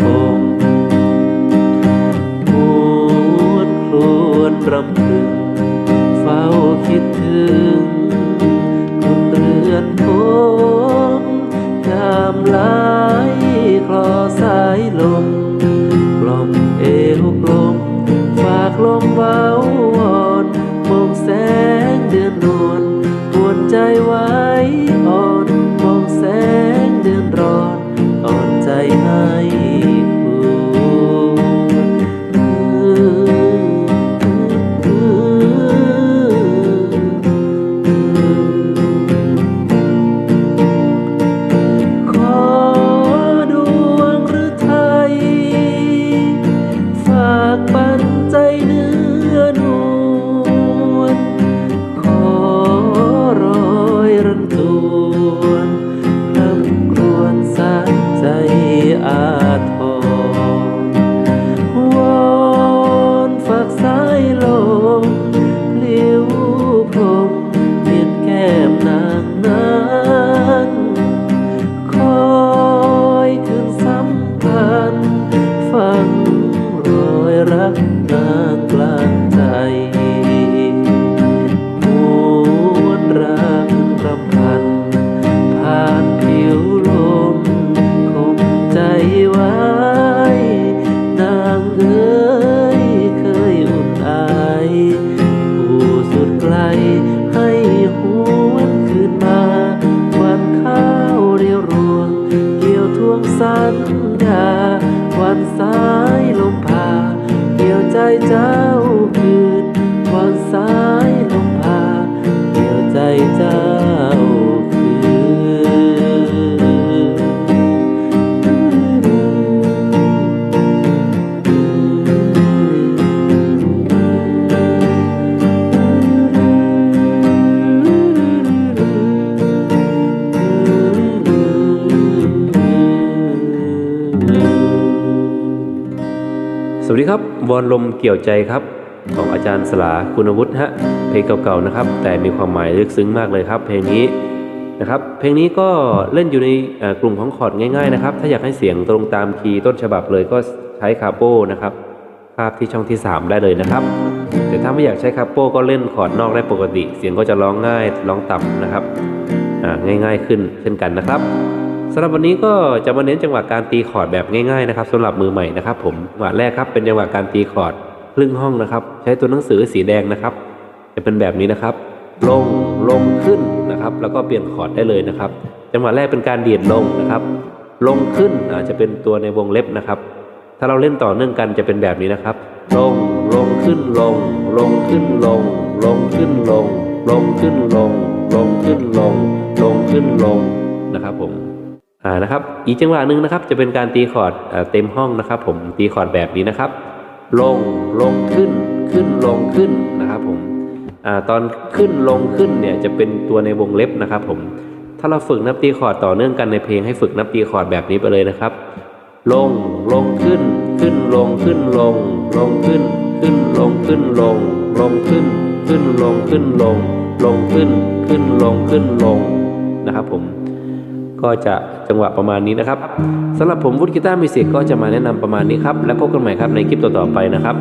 คงพูดครวนรำพึง ไว้ นางเอ๋ยเคยอุ่นอายผู้สุดไกลให้หวนคืนมาวันข้าวเรียวรวง เกี่ยวทวงสัญญาวันสายลมพา เกี่ยวใจเจ้าคืนวันสายลมพา เกี่ยวใจเจ้า วัสดีครับอนลมเกี่ยวใจครับ ของอาจารย์สลาคุณวุฒิฮะเพลงเก่าๆนะครับ แต่มีความหมายลึกซึ้งมากเลยครับ เพลงนี้นะครับ เพลงนี้ก็เล่นอยู่ในกลุ่มของคอร์ดง่ายๆนะครับ ถ้าอยากให้เสียงตรงตามคีย์ต้นฉบับเลยก็ใช้คาโป้นะครับคาบที่ช่องที่ 3 ได้เลยนะครับ แต่ถ้าไม่อยากใช้คาโป้ก็เล่นคอร์ดนอกได้ปกติ เสียงก็จะร้องง่ายร้องต่ำนะครับง่ายๆขึ้นเช่นกันนะครับ สำหรับวันนี้ก็จะมาเน้นจังหวะการตีคอร์ดแบบง่ายๆนะครับสำหรับมือใหม่นะครับ ผมจังหวะแรกครับเป็นจังหวะการตีคอร์ดครึ่งห้องนะครับ ใช้ตัวหนังสือสีแดงนะครับ จะเป็นแบบนี้นะครับ ลงลงขึ้นนะครับ แล้วก็เปลี่ยนคอร์ดได้เลยนะครับ จังหวะแรกเป็นการดีดลงนะครับ ลงขึ้นอาจจะเป็นตัวในวงเล็บนะครับ ถ้าเราเล่นต่อเนื่องกันจะเป็นแบบนี้นะครับ ลงลงขึ้นลง ลงขึ้นลง ลงขึ้นลง ลงขึ้นลง ลงขึ้นลง ลงขึ้นลงนะครับผม อ่านะครับ อีกจังหวะหนึ่งนะครับ จะเป็นการตีคอร์ดเต็มห้องนะครับ ผมตีคอร์ดแบบนี้นะครับ ลงลงขึ้นขึ้นลงขึ้นนะครับผมอ่าตอนขึ้นลงขึ้นเนี่ยจะเป็นตัวในวงเล็บนะครับ ผมถ้าเราฝึกนับตีคอร์ดต่อเนื่องกันในเพลงให้ฝึกนับตีคอร์ดแบบนี้ไปเลยนะครับ ลงลงขึ้น ขึ้นลงขึ้นลง ลงขึ้น ขึ้นลงขึ้นลง ลงขึ้น ขึ้นลงขึ้นลง ลงขึ้น ขึ้นลงขึ้นลงนะครับผม ก็จะจังหวะประมาณนี้นะครับสำหรับผมวุฒิกีตาร์มิวสิกก็จะมาแนะนำประมาณนี้ครับ และพบกันใหม่ครับในคลิปต่อๆไปนะครับ